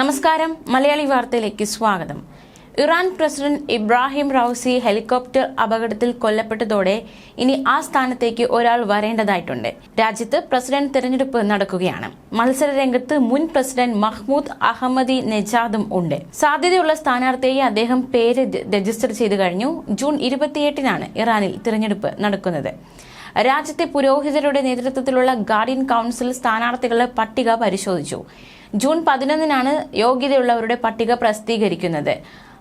നമസ്കാരം. മലയാളി വാർത്തയിലേക്ക് സ്വാഗതം. Iran president Ibrahim Raisi helicopter അപകടത്തിൽ കൊല്ലപ്പെട്ടതോടെ ഇനി ആ സ്ഥാനത്തേക്ക് ഒരാൾ വരേണ്ടതായിട്ടുണ്ട്. രാജ്യത്ത് പ്രസിഡന്റ് തെരഞ്ഞെടുപ്പ് നടക്കുകയാണ്. മത്സര രംഗത്ത് മുൻ പ്രസിഡന്റ് മഹ്മൂദ് അഹമ്മദി നെജാദും ഉണ്ട്. സാധ്യതയുള്ള സ്ഥാനാർത്ഥിയെ അദ്ദേഹം പേര് രജിസ്റ്റർ ചെയ്തു കഴിഞ്ഞു. ജൂൺ ഇരുപത്തിയെട്ടിനാണ് ഇറാനിൽ തിരഞ്ഞെടുപ്പ് നടക്കുന്നത്. രാജ്യത്തെ പുരോഹിതരുടെ നേതൃത്വത്തിലുള്ള ഗാർഡിയൻ കൗൺസിൽ സ്ഥാനാർത്ഥികളുടെ പട്ടിക പരിശോധിച്ചു. ജൂൺ പതിനൊന്നിനാണ് യോഗ്യതയുള്ളവരുടെ പട്ടിക പ്രസിദ്ധീകരിക്കുന്നത്.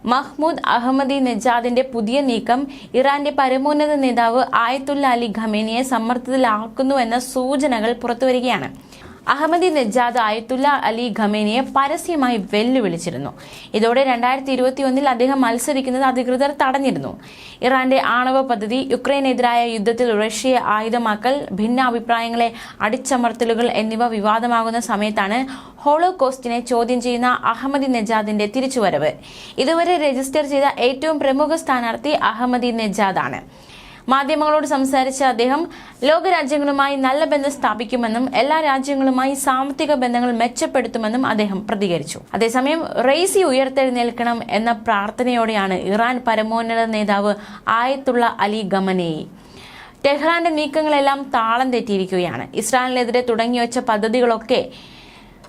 മഹ്മൂദ് അഹമ്മദി നജാദിന്റെ പുതിയ നീക്കം ഇറാന്റെ പരമോന്നത നേതാവ് ആയത്തുല്ല അലി ഖമേനിയെ സമ്മർദ്ദത്തിലാക്കുന്നുവെന്ന സൂചനകൾ പുറത്തുവരികയാണ്. അഹമ്മദി നജാദ് ആയത്തുല്ല അലി ഖമേനിയെ പരസ്യമായി വെല്ലുവിളിച്ചിരുന്നു. ഇതോടെ രണ്ടായിരത്തി ഇരുപത്തിയൊന്നിൽ അദ്ദേഹം മത്സരിക്കുന്നത് അധികൃതർ തടഞ്ഞിരുന്നു. ഇറാന്റെ ആണവ പദ്ധതി യുക്രൈനെതിരായ യുദ്ധത്തിൽ റഷ്യയെ ആയുധമാക്കൽ ഭിന്നാഭിപ്രായങ്ങളെ അടിച്ചമർത്തലുകൾ എന്നിവ വിവാദമാകുന്ന സമയത്താണ് ഹോളോകോസ്റ്റിനെ ചോദ്യം ചെയ്യുന്ന അഹമ്മദി നജാദിന്റെ തിരിച്ചുവരവ്. ഇതുവരെ രജിസ്റ്റർ ചെയ്ത ഏറ്റവും പ്രമുഖ സ്ഥാനാർത്ഥി അഹമ്മദി നെജാദാണ് മാധ്യമങ്ങളോട് സംസാരിച്ച അദ്ദേഹം ലോകരാജ്യങ്ങളുമായി നല്ല ബന്ധം സ്ഥാപിക്കുമെന്നും എല്ലാ രാജ്യങ്ങളുമായി സാമ്പത്തിക ബന്ധങ്ങൾ മെച്ചപ്പെടുത്തുമെന്നും അദ്ദേഹം പ്രതികരിച്ചു. അതേസമയം റെയ്സി ഉയർത്തെഴുന്നേൽക്കണം എന്ന പ്രാർത്ഥനയോടെയാണ് ഇറാൻ പരമോന്നത നേതാവ് ആയത്തുള്ള അലി ഗമനേയി ടെഹ്റാന്റെ നീക്കങ്ങളെല്ലാം താളം തെറ്റിയിരിക്കുകയാണ്. ഇസ്രായേലിനെതിരെ തുടങ്ങിവെച്ച പദ്ധതികളൊക്കെ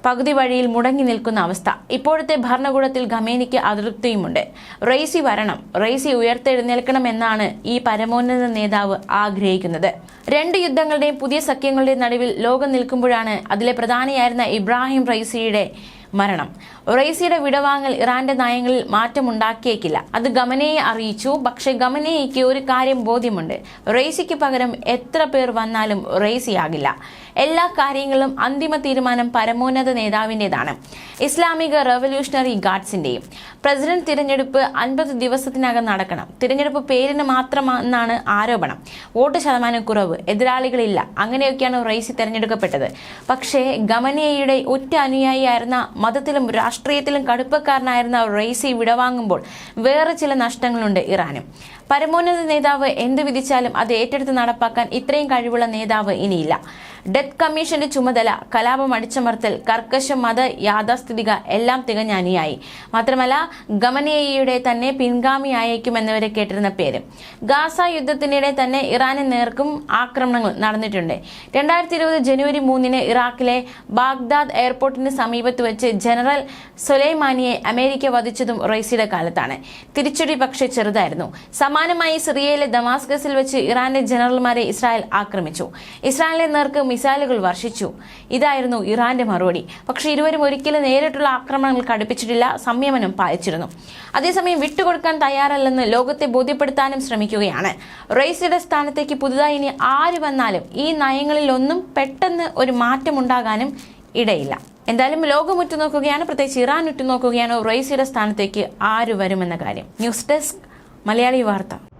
പകുതി വഴിയിൽ മുടങ്ങി നിൽക്കുന്ന അവസ്ഥ. ഇപ്പോഴത്തെ ഭരണകൂടത്തിൽ ഖമേനിക്ക് അതൃപ്തിയുമുണ്ട്. റെയ്സി വരണം റെയ്സി ഉയർത്തെഴുന്നേൽക്കണമെന്നാണ് ഈ പരമോന്നത നേതാവ് ആഗ്രഹിക്കുന്നത്. രണ്ട് യുദ്ധങ്ങളുടെയും പുതിയ സഖ്യങ്ങളുടെയും നടുവിൽ ലോകം നിൽക്കുമ്പോഴാണ് അതിലെ പ്രധാനിയായിരുന്ന ഇബ്രാഹിം റൈസിയുടെ മരണം. റൈസിയുടെ വിടവാങ്ങൽ ഇറാന്റെ നയങ്ങളിൽ മാറ്റമുണ്ടാക്കിയേക്കില്ല. അത് ഗമനയെ അറിയിച്ചു. പക്ഷേ ഗമനയ്ക്ക് ഒരു കാര്യം ബോധ്യമുണ്ട്. റൈസിക്ക് പകരം എത്ര പേർ വന്നാലും റൈസിയാകില്ല എല്ലാ കാര്യങ്ങളും അന്തിമ തീരുമാനം പരമോന്നത നേതാവിന്റെതാണ്. ഇസ്ലാമിക റവല്യൂഷണറി ഗാർഡ്സിന്റെയും പ്രസിഡന്റ് തിരഞ്ഞെടുപ്പ് അൻപത് ദിവസത്തിനകം നടക്കണം. തിരഞ്ഞെടുപ്പ് പേരിന് മാത്രമെന്നാണ് ആരോപണം. വോട്ട് ശതമാനം കുറവ് എതിരാളികളില്ല. അങ്ങനെയൊക്കെയാണ് റൈസി തിരഞ്ഞെടുക്കപ്പെട്ടത്. പക്ഷേ ഗമനിയയുടെ ഒറ്റ അനുയായിയായിരുന്ന മതത്തിലും രാഷ്ട്രീയത്തിലും കടുപ്പക്കാരനായിരുന്ന റെയ്സി വിടവാങ്ങുമ്പോൾ വേറെ ചില നഷ്ടങ്ങളുണ്ട് ഇറാനും. പരമോന്നത നേതാവ് എന്ത് വിധിച്ചാലും അത് ഏറ്റെടുത്ത് നടപ്പാക്കാൻ ഇത്രയും കഴിവുള്ള നേതാവ് ഇനിയില്ല. ഡെത്ത് കമ്മീഷന്റെ ചുമതല കലാപം അടിച്ചമർത്തൽ കർക്കശ മത യാഥാസ്ഥിതിക എല്ലാം തികഞ്ഞ അനുയായി. മാത്രമല്ല ഗമനേയയുടെ തന്നെ പിൻഗാമിയായേക്കുമെന്നവരെ കേട്ടിരുന്ന പേര്. ഗാസ യുദ്ധത്തിനിടെ തന്നെ ഇറാന് നേർക്കും ആക്രമണങ്ങൾ നടന്നിട്ടുണ്ട്. രണ്ടായിരത്തി ഇരുപത് ജനുവരി മൂന്നിന് ഇറാഖിലെ ബാഗ്ദാദ് എയർപോർട്ടിന് സമീപത്ത് വെച്ച് ജനറൽ സൊലൈമാനിയെ അമേരിക്ക വധിച്ചതും റൈസിയുടെ കാലത്താണ്. തിരിച്ചടി പക്ഷേ ചെറുതായിരുന്നു. സമാനമായി സിറിയയിലെ ദമാസ്കസിൽ വെച്ച് ഇറാന്റെ ജനറൽമാരെ ഇസ്രായേൽ ആക്രമിച്ചു. ഇസ്രായേലിന്റെ നേർക്ക് മിസൈലുകൾ വർഷിച്ചു. ഇതായിരുന്നു ഇറാന്റെ മറുപടി. പക്ഷേ ഇരുവരും ഒരിക്കലും നേരിട്ടുള്ള ആക്രമണങ്ങൾ കടുപ്പിച്ചിട്ടില്ല സംയമനം പാലിച്ചിരുന്നു. അതേസമയം വിട്ടുകൊടുക്കാൻ തയ്യാറല്ലെന്ന് ലോകത്തെ ബോധ്യപ്പെടുത്താനും ശ്രമിക്കുകയാണ്. റൈസിയുടെ സ്ഥാനത്തേക്ക് പുതുതായി ഇനി ആര് വന്നാലും ഈ നയങ്ങളിലൊന്നും പെട്ടെന്ന് ഒരു മാറ്റമുണ്ടാകാനും ഇടയില്ല. എന്തായാലും ലോകം ഉറ്റുനോക്കുകയാണ് പ്രത്യേകിച്ച് ഇറാൻ ഉറ്റുനോക്കുകയാണ് റൈസിയുടെ സ്ഥാനത്തേക്ക് ആര് വരുമെന്ന കാര്യം. ന്യൂസ് ഡെസ്ക് മലയാളി വാർത്ത.